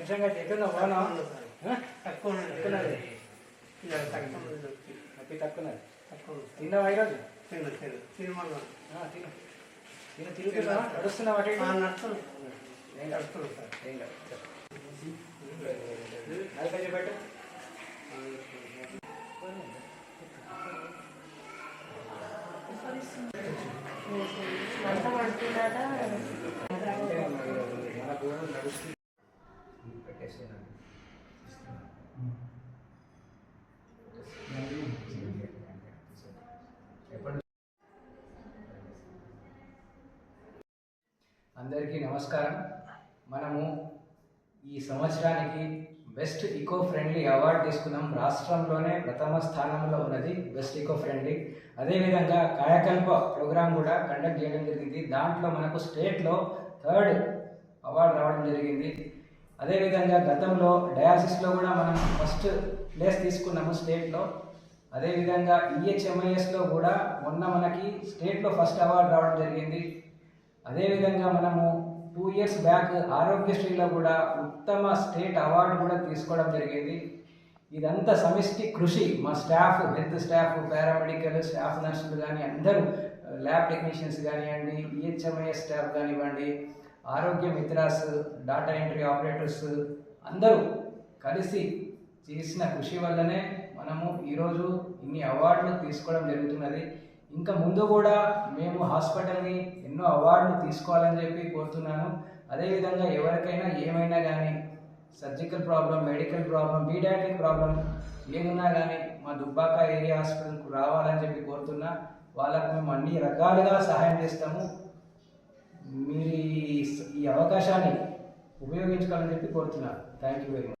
ఎట్లున్నావు బాగున్నావా ఆ? తక్కువ ఉన్నది. తక్కువ తక్కువ ఉంది. తిన్నావా ఈరోజు తిను, తిను. ఆ, తిను తిను తిరుగుతున్నావా నడుస్తున్నావా. ఏం కాదు. నడుస్తుంది సార్. ఏం కాదు. పెట్టు వంట పడుతున్నాడా అందరికీ నమస్కారం. మనము ఈ సంవత్సరానికి బెస్ట్ ఈకో ఫ్రెండ్లీ అవార్డు తీసుకున్నాం. రాష్ట్రంలోనే ప్రథమ స్థానంలో ఉన్నది బెస్ట్ ఈకో ఫ్రెండ్లీ అదేవిధంగా కాయకల్ప ప్రోగ్రాం కూడా కండక్ట్ చేయడం జరిగింది. దాంట్లో మనకు స్టేట్లో థర్డ్ అవార్డు రావడం జరిగింది. అదేవిధంగా గతంలో డయాలసిస్లో కూడా మనం ఫస్ట్ ప్లేస్ తీసుకున్నాము స్టేట్లో. అదేవిధంగా ఈహెచ్ఎంఐఎస్లో కూడా మొన్న మనకి స్టేట్లో ఫస్ట్ అవార్డు రావడం జరిగింది. అదేవిధంగా మనము టూ ఇయర్స్ బ్యాక్ ఆరోగ్యశ్రీలో కూడా ఉత్తమ స్టేట్ అవార్డు కూడా తీసుకోవడం జరిగింది. ఇదంతా సమిష్టి కృషి. మా staff health staff paramedical staff నర్సులు కానీ అందరూ ల్యాబ్ టెక్నీషియన్స్ కానివ్వండి ఈహెచ్ఎంఐఎస్ స్టాఫ్ కానివ్వండి ఆరోగ్య మిత్రాస్ డాటా ఎంట్రీ ఆపరేటర్స్ అందరూ కలిసి చేసిన కృషి వల్లనే మనము ఈరోజు ఇన్ని అవార్డులు తీసుకోవడం జరుగుతున్నది. ఇంకా ముందు కూడా మేము హాస్పిటల్ని ఎన్నో అవార్డులు తీసుకోవాలని చెప్పి కోరుతున్నాను. అదేవిధంగా ఎవరికైనా ఏమైనా కానీ surgical problem medical problem paediatric problem ఏమున్నా కానీ మా దుబ్బాక ఏరియా హాస్పిటల్కు రావాలని చెప్పి కోరుతున్నా. వాళ్ళకు మేము అన్ని రకాలుగా సహాయం చేస్తాము. మీరు ఈ ఈ అవకాశాన్ని ఉపయోగించుకోవాలని చెప్పి కోరుతున్నాను. Thank you very much